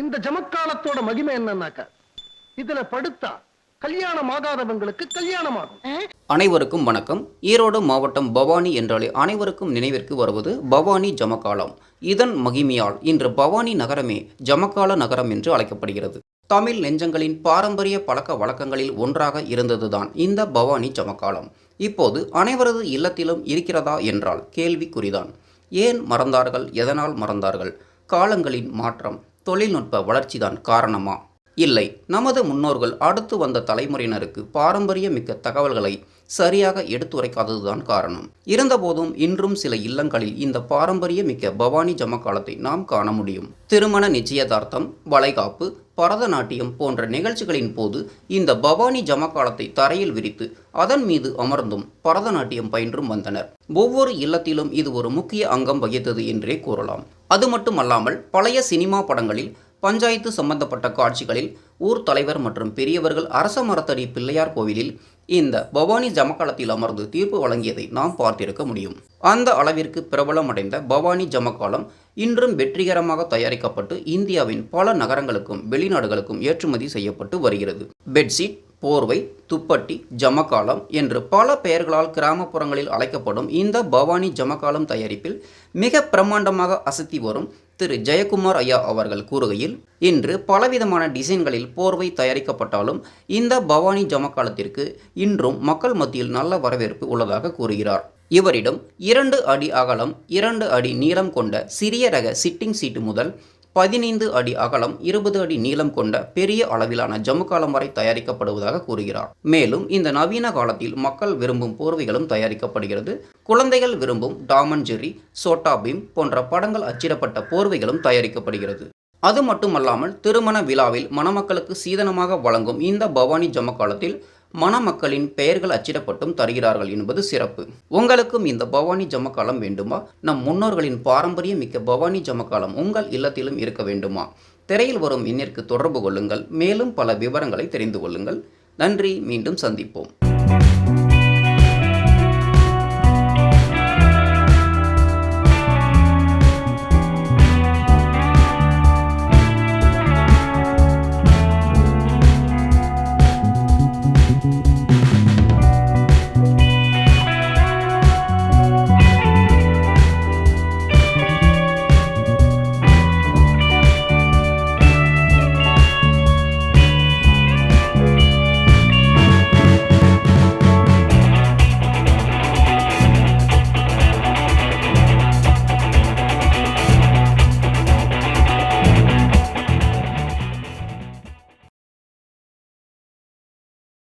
இந்த ஜமக்காலத்தோட மகிமை என்னன்னாக்கா இதுல படுத்தா கல்யாணம் ஆகாதவங்களுக்கு கல்யாணம் ஆகும் அனைவருக்கும் வணக்கம். ஈரோடு மாவட்டம் பவானி என்றாலே அனைவருக்கும் நினைவிற்கு வருவது பவானி ஜமக்காலம். இதன் மகிமையால் இன்று பவானி நகரமே ஜமக்கால நகரம் என்று அழைக்கப்படுகிறது. தமிழ் நெஞ்சங்களின் பாரம்பரிய பழக்க வழக்கங்களில் ஒன்றாக இருந்ததுதான் இந்த பவானி ஜமக்காலம். இப்போது அனைவரது இல்லத்திலும் இருக்கிறதா என்றால் கேள்விக்குறிதான். ஏன் மறந்தார்கள்? எதனால் மறந்தார்கள்? காலங்களின் மாற்றம். தொழில்நுட்ப வளர்ச்சிதான் காரணமா? இல்லை. நமது முன்னோர்கள் அடுத்து வந்த தலைமுறையினருக்கு பாரம்பரிய மிக்க தகவல்களை சரியாக எடுத்துரைக்காததுதான் காரணம். இருந்தபோதும் இன்றும் சில இல்லங்களில் இந்த பாரம்பரிய மிக்க பவானி ஜமக்காலத்தை நாம் காண முடியும். திருமண நிச்சயதார்த்தம் வளைகாப்பு பரதநாட்டியம் போன்ற நிகழ்ச்சிகளின் போது இந்த பவானி ஜமக்காலத்தை தரையில் விரித்து அதன் மீது அமர்ந்தும் பரதநாட்டியம் பயின்றும் வந்தனர். ஒவ்வொரு இல்லத்திலும் இது ஒரு முக்கிய அங்கம் வகித்தது என்றே கூறலாம். அது மட்டுமல்லாமல் பழைய சினிமா படங்களில் பஞ்சாயத்து சம்பந்தப்பட்ட காட்சிகளில் ஊர் தலைவர் மற்றும் பெரியவர்கள் அரச மரத்தடி பிள்ளையார் கோவிலில் இந்த பவானி ஜமக்காலத்தில் அமர்ந்து தீர்ப்பு வழங்கியதை நாம் பார்த்திருக்க முடியும். அந்த அளவிற்கு பிரபலமடைந்த பவானி ஜமக்காலம் இன்றும் வெற்றிகரமாக தயாரிக்கப்பட்டு இந்தியாவின் பல நகரங்களுக்கும் வெளிநாடுகளுக்கும் ஏற்றுமதி செய்யப்பட்டு வருகிறது. பெட்ஷீட் போர்வை துப்பட்டி ஜமக்காலம் என்று பல பெயர்களால் கிராமப்புறங்களில் அழைக்கப்படும் இந்த பவானி ஜமக்காலம் தயாரிப்பில் மிக பிரம்மாண்டமாக அசத்தி வரும் திரு. ஜெயக்குமார் ஐயா அவர்கள் கூறுகையில் இன்று பலவிதமான டிசைன்களில் போர்வை தயாரிக்கப்பட்டாலும் இந்த பவானி ஜமக்காலத்திற்கு இன்றும் மக்கள் மத்தியில் நல்ல வரவேற்பு உள்ளதாக கூறுகிறார். இவரிடம் இரண்டு அடி அகலம் இரண்டு அடி நீளம் கொண்ட சிறிய ரக சிட்டிங் சீட்டு முதல் பதினைந்து அடி அகலம் இருபது அடி நீளம் கொண்ட பெரிய அளவிலான ஜமுக்காலம் வரை தயாரிக்கப்படுவதாக கூறுகிறார். மேலும் இந்த நவீன காலத்தில் மக்கள் விரும்பும் போர்வைகளும் தயாரிக்கப்படுகிறது. குழந்தைகள் விரும்பும் டாமன் ஜெர்ரி சோட்டா பீம் போன்ற படங்கள் அச்சிடப்பட்ட போர்வைகளும் தயாரிக்கப்படுகிறது. அது மட்டுமல்லாமல் திருமண விழாவில் மணமக்களுக்கு சீதனமாக வழங்கும் இந்த பவானி ஜமக்காலத்தில் மணமக்களின் பெயர்கள் அச்சிடப்பட்டும் தருகிறார்கள் என்பது சிறப்பு. உங்களுக்கும் இந்த பவானி ஜமக்காலம் வேண்டுமா? நம் முன்னோர்களின் பாரம்பரிய மிக்க பவானி ஜமக்காலம் உங்கள் இல்லத்திலும் இருக்க வேண்டுமா? திரையில் வரும் எண்ணிற்கு தொடர்பு கொள்ளுங்கள். மேலும் பல விவரங்களை தெரிந்து கொள்ளுங்கள். நன்றி. மீண்டும் சந்திப்போம்.